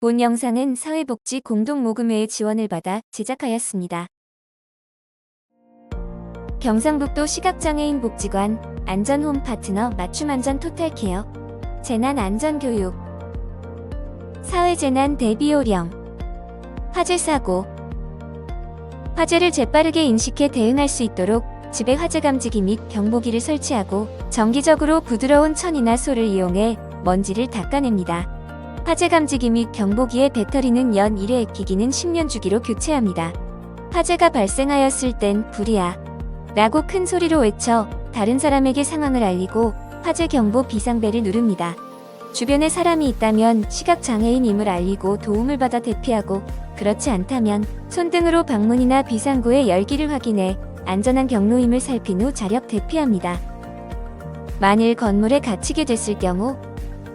본 영상은 사회복지 공동모금회의 지원을 받아 제작하였습니다. 경상북도 시각장애인 복지관 안전홈 파트너 맞춤안전 토탈케어 재난안전교육 사회재난 대비 요령 화재사고 화재를 재빠르게 인식해 대응할 수 있도록 집에 화재 감지기 및 경보기를 설치하고 정기적으로 부드러운 천이나 소를 이용해 먼지를 닦아냅니다. 화재 감지기 및 경보기의 배터리는 연 1회, 기기는 10년 주기로 교체합니다. 화재가 발생하였을 땐 불이야 라고 큰 소리로 외쳐 다른 사람에게 상황을 알리고 화재 경보 비상벨을 누릅니다. 주변에 사람이 있다면 시각장애인임을 알리고 도움을 받아 대피하고 그렇지 않다면 손등으로 방문이나 비상구의 열기를 확인해 안전한 경로임을 살핀 후 자력 대피합니다. 만일 건물에 갇히게 됐을 경우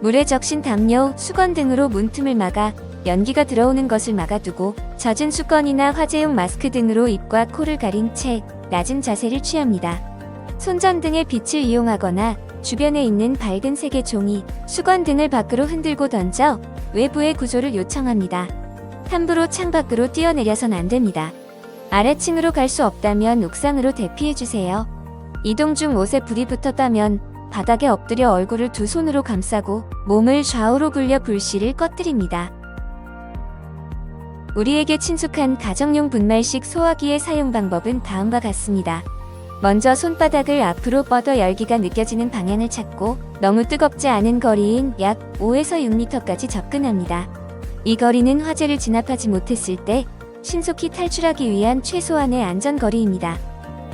물에 적신 담요, 수건 등으로 문틈을 막아 연기가 들어오는 것을 막아두고 젖은 수건이나 화재용 마스크 등으로 입과 코를 가린 채 낮은 자세를 취합니다. 손전 등의 빛을 이용하거나 주변에 있는 밝은 색의 종이, 수건 등을 밖으로 흔들고 던져 외부의 구조를 요청합니다. 함부로 창 밖으로 뛰어내려선 안 됩니다. 아래층으로 갈 수 없다면 옥상으로 대피해주세요. 이동 중 옷에 불이 붙었다면 바닥에 엎드려 얼굴을 두 손으로 감싸고 몸을 좌우로 굴려 불씨를 꺼뜨립니다. 우리에게 친숙한 가정용 분말식 소화기의 사용 방법은 다음과 같습니다. 먼저 손바닥을 앞으로 뻗어 열기가 느껴지는 방향을 찾고 너무 뜨겁지 않은 거리인 약 5에서 6m까지 접근합니다. 이 거리는 화재를 진압하지 못했을 때 신속히 탈출하기 위한 최소한의 안전거리입니다.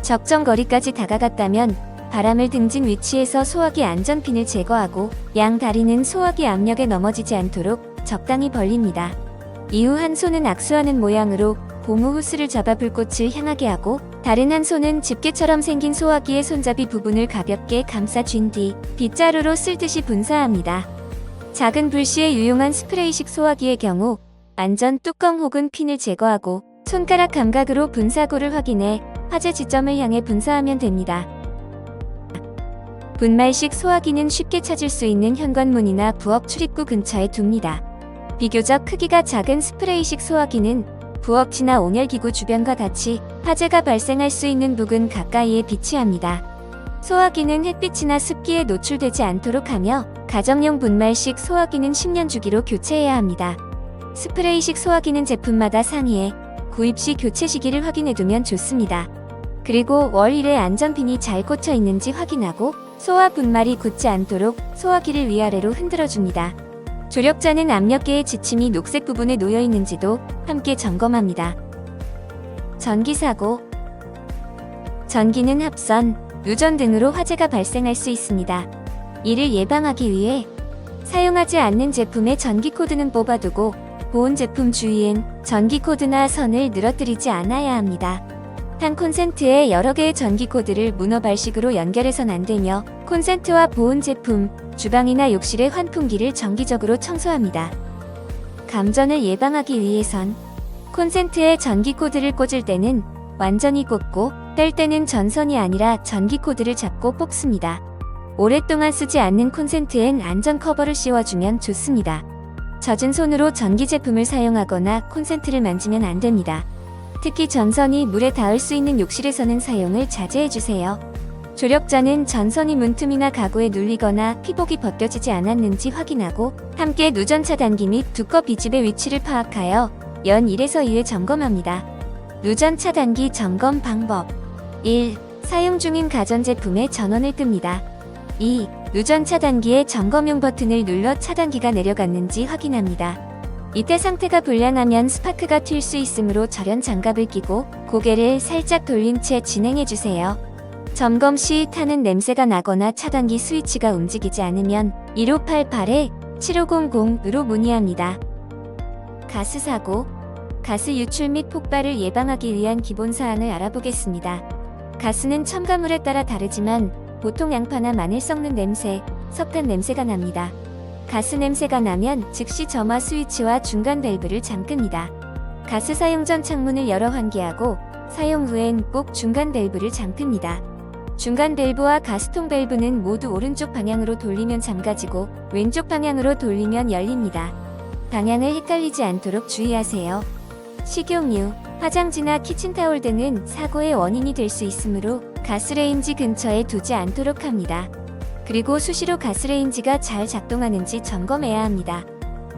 적정 거리까지 다가갔다면 바람을 등진 위치에서 소화기 안전핀을 제거하고 양 다리는 소화기 압력에 넘어지지 않도록 적당히 벌립니다. 이후 한 손은 악수하는 모양으로 고무 후스를 잡아 불꽃을 향하게 하고 다른 한 손은 집게처럼 생긴 소화기의 손잡이 부분을 가볍게 감싸 쥔 뒤 빗자루로 쓸듯이 분사합니다. 작은 불씨에 유용한 스프레이식 소화기의 경우 안전 뚜껑 혹은 핀을 제거하고 손가락 감각으로 분사구를 확인해 화재 지점을 향해 분사하면 됩니다. 분말식 소화기는 쉽게 찾을 수 있는 현관문이나 부엌 출입구 근처에 둡니다. 비교적 크기가 작은 스프레이식 소화기는 부엌지나 온열기구 주변과 같이 화재가 발생할 수 있는 부근 가까이에 비치합니다. 소화기는 햇빛이나 습기에 노출되지 않도록 하며 가정용 분말식 소화기는 10년 주기로 교체해야 합니다. 스프레이식 소화기는 제품마다 상이해 구입 시 교체 시기를 확인해 두면 좋습니다. 그리고 월 1회 안전핀이 잘 꽂혀 있는지 확인하고 소화 분말이 굳지 않도록 소화기를 위아래로 흔들어 줍니다. 조력자는 압력계의 지침이 녹색 부분에 놓여 있는지도 함께 점검합니다. 전기사고 전기는 합선, 누전 등으로 화재가 발생할 수 있습니다. 이를 예방하기 위해 사용하지 않는 제품의 전기 코드는 뽑아두고 보온 제품 주위엔 전기 코드나 선을 늘어뜨리지 않아야 합니다. 한 콘센트에 여러 개의 전기 코드를 문어 발식으로 연결해선 안 되며 콘센트와 보온 제품, 주방이나 욕실의 환풍기를 정기적으로 청소합니다. 감전을 예방하기 위해선 콘센트에 전기 코드를 꽂을 때는 완전히 꽂고 뺄 때는 전선이 아니라 전기 코드를 잡고 뽑습니다. 오랫동안 쓰지 않는 콘센트엔 안전 커버를 씌워주면 좋습니다. 젖은 손으로 전기 제품을 사용하거나 콘센트를 만지면 안 됩니다. 특히 전선이 물에 닿을 수 있는 욕실에서는 사용을 자제해주세요. 조력자는 전선이 문틈이나 가구에 눌리거나 피복이 벗겨지지 않았는지 확인하고 함께 누전 차 단기 및 두꺼 비집의 위치를 파악하여 연 1에서 2회 점검합니다. 누전 차 단기 점검 방법 1. 사용 중인 가전제품의 전원을 끕니다. 2. 누전 차단기의 점검용 버튼을 눌러 차단기가 내려갔는지 확인합니다. 이때 상태가 불량하면 스파크가 튈 수 있으므로 절연 장갑을 끼고 고개를 살짝 돌린 채 진행해주세요. 점검 시 타는 냄새가 나거나 차단기 스위치가 움직이지 않으면 1588에 7500으로 문의합니다. 가스 사고, 가스 유출 및 폭발을 예방하기 위한 기본 사항을 알아보겠습니다. 가스는 첨가물에 따라 다르지만 보통 양파나 마늘 썩는 냄새, 석탄 냄새가 납니다. 가스 냄새가 나면 즉시 점화 스위치와 중간 밸브를 잠급니다. 가스 사용 전 창문을 열어 환기하고 사용 후엔 꼭 중간 밸브를 잠급니다. 중간 밸브와 가스통 밸브는 모두 오른쪽 방향으로 돌리면 잠가지고 왼쪽 방향으로 돌리면 열립니다. 방향을 헷갈리지 않도록 주의하세요. 식용유, 화장지나 키친타올 등은 사고의 원인이 될 수 있으므로 가스레인지 근처에 두지 않도록 합니다. 그리고 수시로 가스레인지가 잘 작동하는지 점검해야 합니다.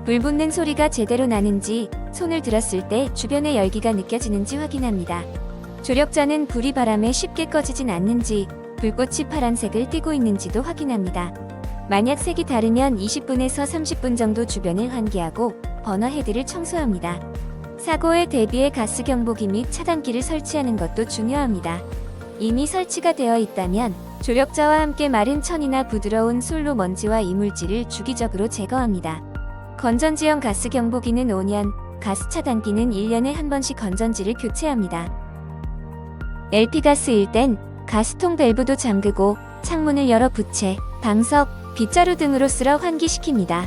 불 붙는 소리가 제대로 나는지 손을 들었을 때 주변의 열기가 느껴지는지 확인합니다. 조력자는 불이 바람에 쉽게 꺼지진 않는지 불꽃이 파란색을 띠고 있는지도 확인합니다. 만약 색이 다르면 20분에서 30분 정도 주변을 환기하고 버너 헤드를 청소합니다. 사고에 대비해 가스 경보기 및 차단기를 설치하는 것도 중요합니다. 이미 설치가 되어 있다면 조력자와 함께 마른 천이나 부드러운 솔로 먼지와 이물질을 주기적으로 제거합니다. 건전지형 가스 경보기는 5년, 가스 차단기는 1년에 한 번씩 건전지를 교체합니다. LP가스일 땐 가스통 밸브도 잠그고 창문을 열어 부채, 방석, 빗자루 등으로 쓸어 환기시킵니다.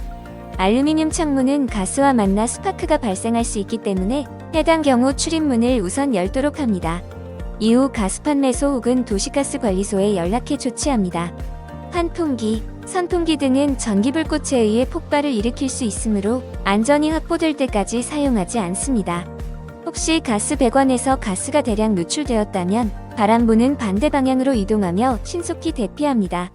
알루미늄 창문은 가스와 만나 스파크가 발생할 수 있기 때문에 해당 경우 출입문을 우선 열도록 합니다. 이후 가스판 매소 혹은 도시가스 관리소에 연락해 조치합니다. 환풍기, 선풍기 등은 전기불꽃에 의해 폭발을 일으킬 수 있으므로 안전이 확보될 때까지 사용하지 않습니다. 혹시 가스 배관에서 가스가 대량 누출되었다면 바람 부는 반대 방향으로 이동하며 신속히 대피합니다.